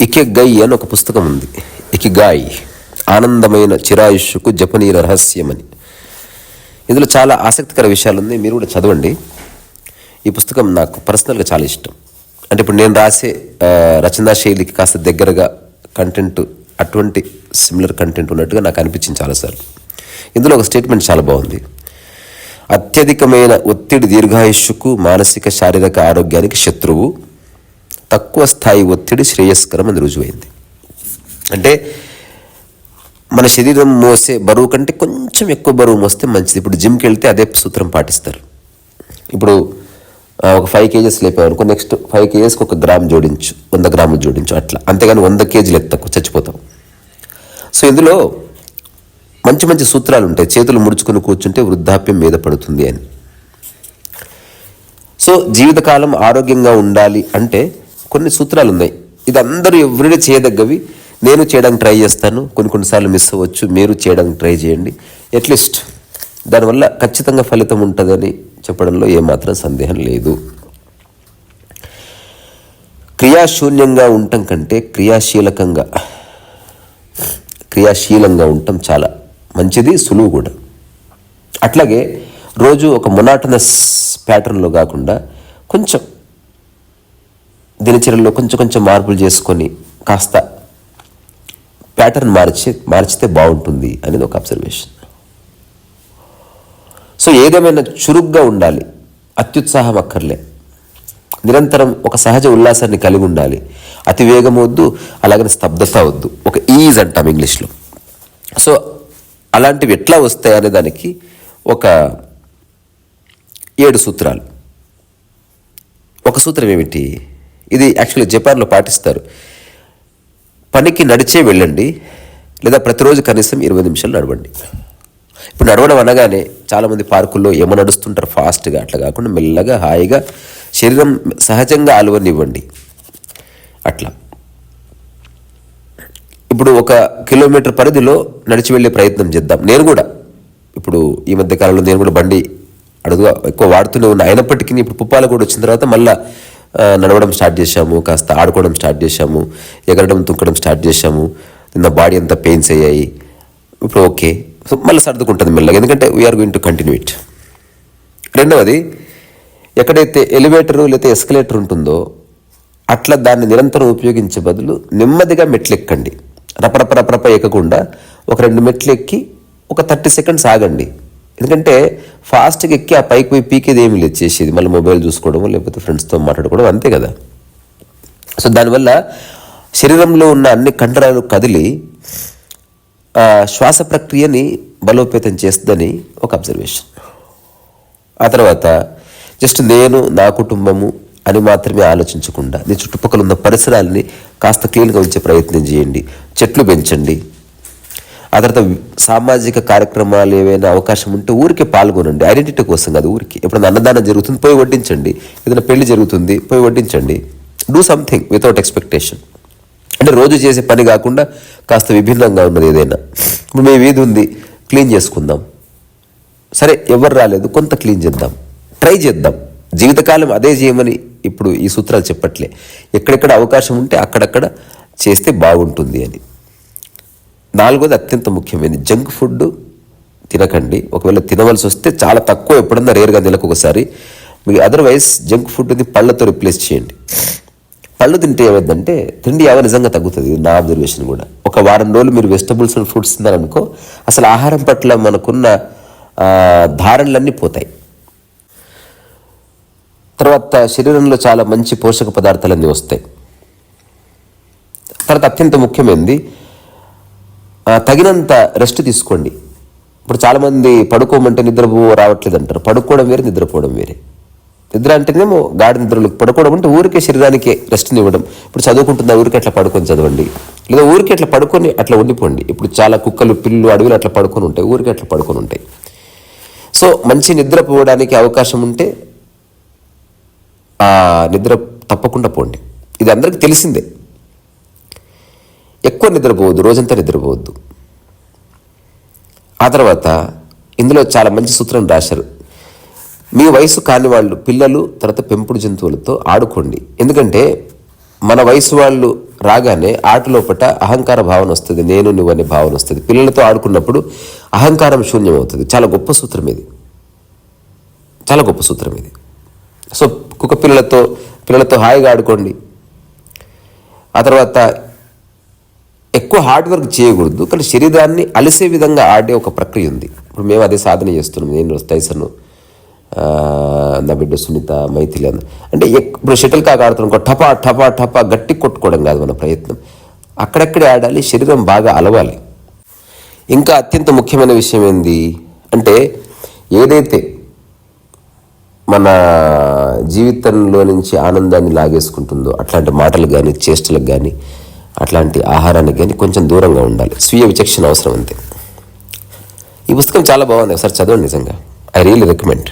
ఇకెగ్గై అని ఒక పుస్తకం ఉంది. ఇకిగాయ్ ఆనందమైన చిరాయుష్కు జపనీల రహస్యమని. ఇందులో చాలా ఆసక్తికర విషయాలు ఉన్నాయి. మీరు కూడా చదవండి. ఈ పుస్తకం నాకు పర్సనల్గా చాలా ఇష్టం. అంటే ఇప్పుడు నేను రాసే రచనా శైలికి కాస్త దగ్గరగా కంటెంట్ అటువంటి సిమిలర్ కంటెంట్ ఉన్నట్టుగా నాకు అనిపించింది చాలాసార్లు. ఇందులో ఒక స్టేట్మెంట్ చాలా బాగుంది. అత్యధికమైన ఒత్తిడి దీర్ఘాయుష్కు మానసిక శారీరక ఆరోగ్యానికి శత్రువు. తక్కువ స్థాయి ఒత్తిడి శ్రేయస్కరం అని రుజువైంది. అంటే మన శరీరం మోసే బరువు కంటే కొంచెం ఎక్కువ బరువు మోస్తే మంచిది. ఇప్పుడు జిమ్కి వెళ్తే అదే సూత్రం పాటిస్తారు. ఇప్పుడు ఒక ఫైవ్ కేజెస్ లేపామనుకో నెక్స్ట్ ఫైవ్ కేజెస్కి ఒక గ్రామ్ జోడించు వంద గ్రాములు జోడించు అట్లా. అంతేగాని వంద కేజీలు ఎత్తకు చచ్చిపోతాం సో ఇందులో మంచి మంచి సూత్రాలు ఉంటాయి చేతులు ముడుచుకొని కూర్చుంటే వృద్ధాప్యం మీద పడుతుంది అని. సో జీవితకాలం ఆరోగ్యంగా ఉండాలి అంటే కొన్ని సూత్రాలు ఉన్నాయి ఇది అందరూ ఎవరిని చేయదగ్గవి? నేను చేయడానికి ట్రై చేస్తాను. కొన్ని కొన్నిసార్లు మిస్ అవ్వచ్చు. మీరు చేయడానికి ట్రై చేయండి. అట్లీస్ట్ దానివల్ల ఖచ్చితంగా ఫలితం ఉంటుందని చెప్పడంలో ఏమాత్రం సందేహం లేదు. క్రియాశూన్యంగా ఉండటం కంటే క్రియాశీలకంగా క్రియాశీలంగా ఉండటం చాలా మంచిది సులువు కూడా. అట్లాగే రోజు ఒక మొనాటనస్ ప్యాటర్న్లో కాకుండా కొంచెం దినచర్యలో కొంచెం కొంచెం మార్పులు చేసుకొని కాస్త ప్యాటర్న్ మార్చి మార్చితే బాగుంటుంది అనేది ఒక అబ్జర్వేషన్ సో ఏదేమైనా చురుగ్గా ఉండాలి అత్యుత్సాహం అక్కర్లే. నిరంతరం ఒక సహజ ఉల్లాసాన్ని కలిగి ఉండాలి. అతి వేగం వద్దు అలాగని స్తబ్దత వద్దు. ఒక ఈజ్ అంటాం ఇంగ్లీష్లో. సో అలాంటివి ఎట్లా వస్తాయి అనే దానికి ఒక ఏడు సూత్రాలు. ఒక సూత్రం ఏమిటి? ఇది యాక్చువల్లీ జపాన్లో పాటిస్తారు. పనికి నడిచే వెళ్ళండి లేదా ప్రతిరోజు కనీసం ఇరవై నిమిషాలు నడవండి. ఇప్పుడు నడవడం అనగానే చాలామంది పార్కుల్లో ఏమో నడుస్తుంటారు ఫాస్ట్గా అట్లా కాకుండా మెల్లగా హాయిగా శరీరం సహజంగా అలవనివ్వండి. అట్లా. ఇప్పుడు ఒక కిలోమీటర్ పరిధిలో నడిచి వెళ్ళే ప్రయత్నం చేద్దాం. నేను కూడా ఇప్పుడు ఈ మధ్య కాలంలో నేను కూడా బండి అడుగు ఎక్కువ వాడుతూనే ఉన్నా. అయినప్పటికీ ఇప్పుడు పుప్పాల కూడా వచ్చిన తర్వాత మళ్ళీ నడవడం స్టార్ట్ చేశాము కాస్త ఆడుకోవడం స్టార్ట్ చేశాము ఎగరడం తుంకడం స్టార్ట్ చేశాము నిన్న బాడీ అంతా పెయిన్స్ అయ్యాయి. ఇప్పుడు ఓకే. సో మళ్ళీ సర్దుకుంటుంది మెల్లగా. ఎందుకంటే we're going to continue it రెండవది ఎక్కడైతే ఎలివేటరు లేకపోతే ఎస్కలేటర్ ఉంటుందో అట్లా దాన్ని నిరంతరం ఉపయోగించే బదులు నెమ్మదిగా మెట్లు రపరపరపరప ఎక్కకుండా ఒక రెండు మెట్లు ఎక్కి ఒక థర్టీ సెకండ్స్ ఆగండి. ఎందుకంటే ఫాస్ట్గా ఎక్కి ఆ పైకి పోయి పీకేది ఏమి లేదు చేసేది. మళ్ళీ మొబైల్ చూసుకోవడం లేకపోతే ఫ్రెండ్స్తో మాట్లాడుకోవడం అంతే కదా. సో దానివల్ల శరీరంలో ఉన్న అన్ని కండరాలు కదిలి శ్వాస ప్రక్రియని బలోపేతం చేస్తుందని ఒక అబ్జర్వేషన్ ఆ తర్వాత జస్ట్ నేను నా కుటుంబము అని మాత్రమే ఆలోచించకుండా నీ చుట్టుపక్కల ఉన్న పరిసరాలని కాస్త క్లీన్గా ఉంచే ప్రయత్నం చేయండి. చెట్లు పెంచండి. ఆ తర్వాత సామాజిక కార్యక్రమాలు ఏవైనా అవకాశం ఉంటే ఊరికే పాల్గొనండి. ఐడెంటిటీ కోసం కాదు ఊరికి. ఎప్పుడైనా అన్నదానం జరుగుతుంది పోయి వడ్డించండి. ఏదైనా పెళ్ళి జరుగుతుంది పోయి వడ్డించండి. డూ సంథింగ్ వితౌట్ ఎక్స్పెక్టేషన్ అంటే రోజు చేసే పని కాకుండా కాస్త విభిన్నంగా ఉన్నది ఏదైనా. ఇప్పుడు మీ వీధి ఉంది క్లీన్ చేసుకుందాం. సరే ఎవరు రాలేదు కొంత క్లీన్ చేద్దాం. ట్రై చేద్దాం. జీవితకాలం అదే చేయమని ఇప్పుడు ఈ సూత్రాలు చెప్పట్లే. ఎక్కడెక్కడ అవకాశం ఉంటే అక్కడక్కడ చేస్తే బాగుంటుంది అని. నాలుగోది అత్యంత ముఖ్యమైనది. జంక్ ఫుడ్ తినకండి. ఒకవేళ తినవలసి వస్తే చాలా తక్కువ ఎప్పుడన్నా రేరుగా నెలకు ఒకసారి. మీకు అదర్వైజ్ జంక్ ఫుడ్ని పళ్ళతో రిప్లేస్ చేయండి. పళ్ళు తింటే ఏమైందంటే తిండి యావ నిజంగా తగ్గుతుంది. నా అబ్జర్వేషన్ కూడా. ఒక వారం రోజులు మీరు వెజిటబుల్స్ అండ్ ఫ్రూట్స్ తిన్నారనుకో అసలు ఆహారం పట్ల మనకున్న ధారణలన్నీ పోతాయి. తర్వాత శరీరంలో చాలా మంచి పోషక పదార్థాలన్నీ వస్తాయి. తర్వాత అత్యంత ముఖ్యమైనది తగినంత రెస్ట్ తీసుకోండి. ఇప్పుడు చాలామంది పడుకోమంటే నిద్రపో రావట్లేదు అంటారు పడుకోవడం వేరే నిద్రపోవడం వేరే. నిద్ర అంటేనేమో గాఢ నిద్రలు పడుకోవడం అంటే ఊరికే శరీరానికి రెస్ట్ని ఇవ్వడం. ఇప్పుడు చదువుకుంటుందా ఊరికే అట్లా పడుకొని చదవండి. లేదా ఊరికే అట్లా పడుకొని అట్లా ఉండిపోండి. ఇప్పుడు చాలా కుక్కలు పిల్లు అడవులు అట్లా పడుకొని ఉంటాయి. ఊరికే అట్లా పడుకొని ఉంటాయి. సో మంచి నిద్ర పోవడానికి అవకాశం ఉంటే ఆ నిద్ర తప్పకుండా పోండి. ఇది అందరికీ తెలిసిందే. ఎక్కువ నిద్రపోవద్దు రోజంతా నిద్రపోవద్దు. ఆ తర్వాత ఇందులో చాలా మంచి సూత్రం రాశారు. మీ వయసు కాని వాళ్ళు పిల్లలు తర్వాత పెంపుడు జంతువులతో ఆడుకోండి. ఎందుకంటే మన వయసు వాళ్ళు రాగానే ఆటలోపట అహంకార భావన వస్తుంది నేను నువ్వు అనే భావన వస్తుంది. పిల్లలతో ఆడుకున్నప్పుడు అహంకారం శూన్యం అవుతుంది చాలా గొప్ప సూత్రం ఇది. చాలా గొప్ప సూత్రం ఇది. సో కుక్క పిల్లలతో పిల్లలతో హాయిగా ఆడుకోండి. ఆ తర్వాత ఎక్కువ హార్డ్ వర్క్ చేయకూడదు కానీ శరీరాన్ని అలిసే విధంగా ఆడే ఒక ప్రక్రియ ఉంది. ఇప్పుడు మేము అదే సాధన చేస్తున్నాం నేను తైసను నా బిడ్డ సునీత మైథిలి అందరూ అంటే ఎక్- ఇప్పుడు షటిల్ కాక ఆడుతున్నాం ఇంకో టపా టపా టపా గట్టి కొట్టుకోవడం కాదు మన ప్రయత్నం. అక్కడక్కడే ఆడాలి శరీరం బాగా అలవాలి. ఇంకా అత్యంత ముఖ్యమైన విషయం ఏంది? అంటే ఏదైతే మన జీవితంలో నుంచి ఆనందాన్ని లాగేసుకుంటుందో అట్లాంటి మాటలు కానీ చేష్టలకు కానీ అట్లాంటి ఆహారానికి కానీ కొంచెం దూరంగా ఉండాలి. స్వీయ విచక్షణ అవసరం అంతే. ఈ పుస్తకం చాలా బాగుంది. ఒకసారి చదవండి నిజంగా. I really recommend.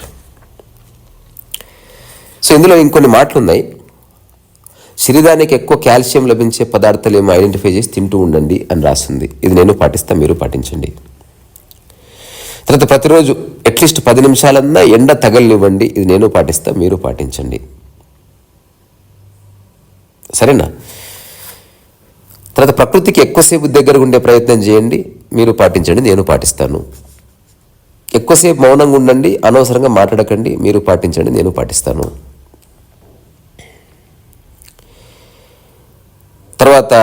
సో ఇందులో ఇంకొన్ని మాటలు ఉన్నాయి. శరీరానికి ఎక్కువ కాల్షియం లభించే పదార్థాలు ఏమో ఐడెంటిఫై చేసి తింటూ ఉండండి అని రాస్తుంది ఇది నేను పాటిస్తా మీరు పాటించండి. తర్వాత ప్రతిరోజు అట్లీస్ట్ పది నిమిషాలన్నా ఎండ తగలనివ్వండి. ఇది నేను పాటిస్తా మీరు పాటించండి. సరేనా? తర్వాత ప్రకృతికి ఎక్కువసేపు దగ్గర ఉండే ప్రయత్నం చేయండి మీరు పాటించండి నేను పాటిస్తాను. ఎక్కువసేపు మౌనంగా ఉండండి అనవసరంగా మాట్లాడకండి మీరు పాటించండి నేను పాటిస్తాను. తర్వాత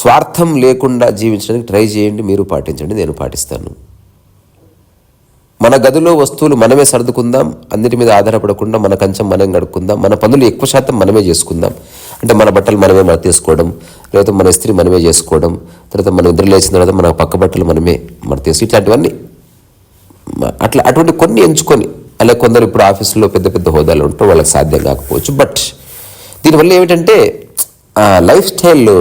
స్వార్థం లేకుండా జీవించడానికి ట్రై చేయండి మీరు పాటించండి నేను పాటిస్తాను. మన గదిలో వస్తువులు మనమే సర్దుకుందాం అన్నిటి మీద ఆధారపడకుండా మన కంచం మనం గడుక్కుందాం మన పనులు ఎక్కువ శాతం మనమే చేసుకుందాం. అంటే మన బట్టలు మనమే మన తీసుకోవడం లేకపోతే మన ఇస్త్రీ మనమే చేసుకోవడం తర్వాత మనం నిద్ర లేచిన తర్వాత మన పక్క బట్టలు మనమే మన తీసు ఇట్లాంటివన్నీ అట్లా అటువంటి కొన్ని ఎంచుకొని అలా కొందరు ఇప్పుడు ఆఫీసులో పెద్ద పెద్ద హోదాలు ఉంటారు వాళ్ళకి సాధ్యం కాకపోవచ్చు. బట్ దీనివల్ల ఏమిటంటే లైఫ్ స్టైల్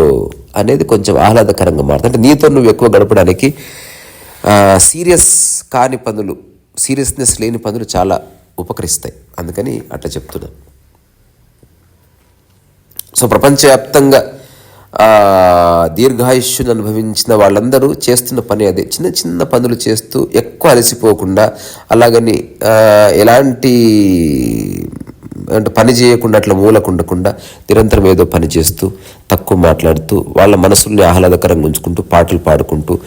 అనేది కొంచెం ఆహ్లాదకరంగా మారుతుంది. అంటే నీతో నువ్వు ఎక్కువ గడపడానికి సీరియస్ కాని పనులు సీరియస్నెస్ లేని పనులు చాలా ఉపకరిస్తాయి. అందుకని అట్లా చెప్తున్నా. సో ప్రపంచవ్యాప్తంగా దీర్ఘాయుష్యుని అనుభవించిన వాళ్ళందరూ చేస్తున్న పని అదే. చిన్న చిన్న పనులు చేస్తూ ఎక్కువ అలసిపోకుండా అలాగని ఎలాంటి అంటే పని చేయకుండా అట్లా మూలకుండకుండా నిరంతరం ఏదో పని చేస్తూ తక్కువ మాట్లాడుతూ వాళ్ళ మనసుల్ని ఆహ్లాదకరంగా ఉంచుకుంటూ పాటలు పాడుకుంటూ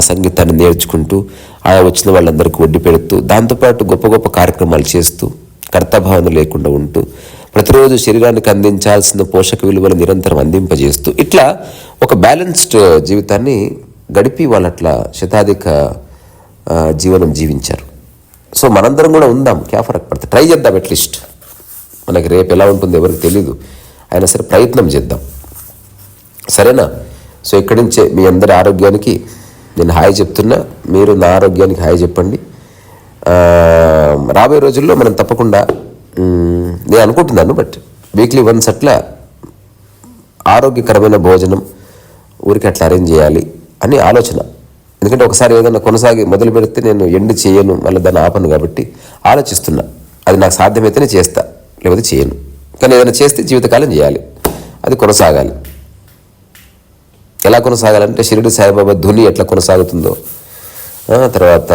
సంగీతాన్ని నేర్చుకుంటూ ఆయా వచ్చిన వాళ్ళందరికీ వడ్డీ పెడుతూ దాంతోపాటు గొప్ప గొప్ప కార్యక్రమాలు చేస్తూ కర్తభావన లేకుండా ఉంటూ ప్రతిరోజు శరీరానికి అందించాల్సిన పోషక విలువలు నిరంతరం అందింపజేస్తూ ఇట్లా ఒక బ్యాలెన్స్డ్ జీవితాన్ని గడిపి వాళ్ళు అట్లా శతాధిక జీవనం జీవించారు. సో మనందరం కూడా ఉందాం క్యాఫరక్ పడితే ట్రై చేద్దాం అట్లీస్ట్. మనకి రేపు ఎలా ఉంటుందో ఎవరికి తెలీదు. అయినా సరే ప్రయత్నం చేద్దాం. సరేనా? సో ఇక్కడి నుంచే మీ అందరి ఆరోగ్యానికి నేను హాయ్ చెప్తున్నా. మీరు నా ఆరోగ్యానికి హాయ్ చెప్పండి. రాబోయే రోజుల్లో మనం తప్పకుండా నేను అనుకుంటున్నాను బట్ వీక్లీ వన్స్ అట్లా ఆరోగ్యకరమైన భోజనం ఊరికి అట్లా అరేంజ్ చేయాలి అని ఆలోచన. ఎందుకంటే ఒకసారి ఏదైనా కొనసాగి మొదలు పెడితే నేను ఎండు చేయను మళ్ళీ దాన్ని ఆపను కాబట్టి ఆలోచిస్తున్నా. అది నాకు సాధ్యమైతేనే చేస్తా లేకపోతే చేయను. కానీ ఏదైనా చేస్తే జీవితకాలం చేయాలి. అది కొనసాగాలి. ఎలా కొనసాగాలంటే షిరిడి సాయిబాబా ధుని ఎట్లా కొనసాగుతుందో. తర్వాత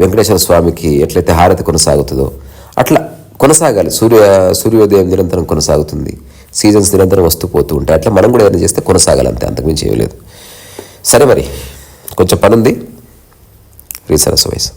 వెంకటేశ్వర స్వామికి ఎట్లయితే హారతి కొనసాగుతుందో. అట్లా కొనసాగాలి. సూర్య సూర్యోదయం నిరంతరం కొనసాగుతుంది. సీజన్స్ నిరంతరం వస్తూ పోతూ ఉంటాయి. అట్లా మనం కూడా ఏదైనా చేస్తే కొనసాగాలి అంతకుమించి ఏమీ లేదు. సరే మరి కొంచెం పని ఉంది రీసరస్ వయసు.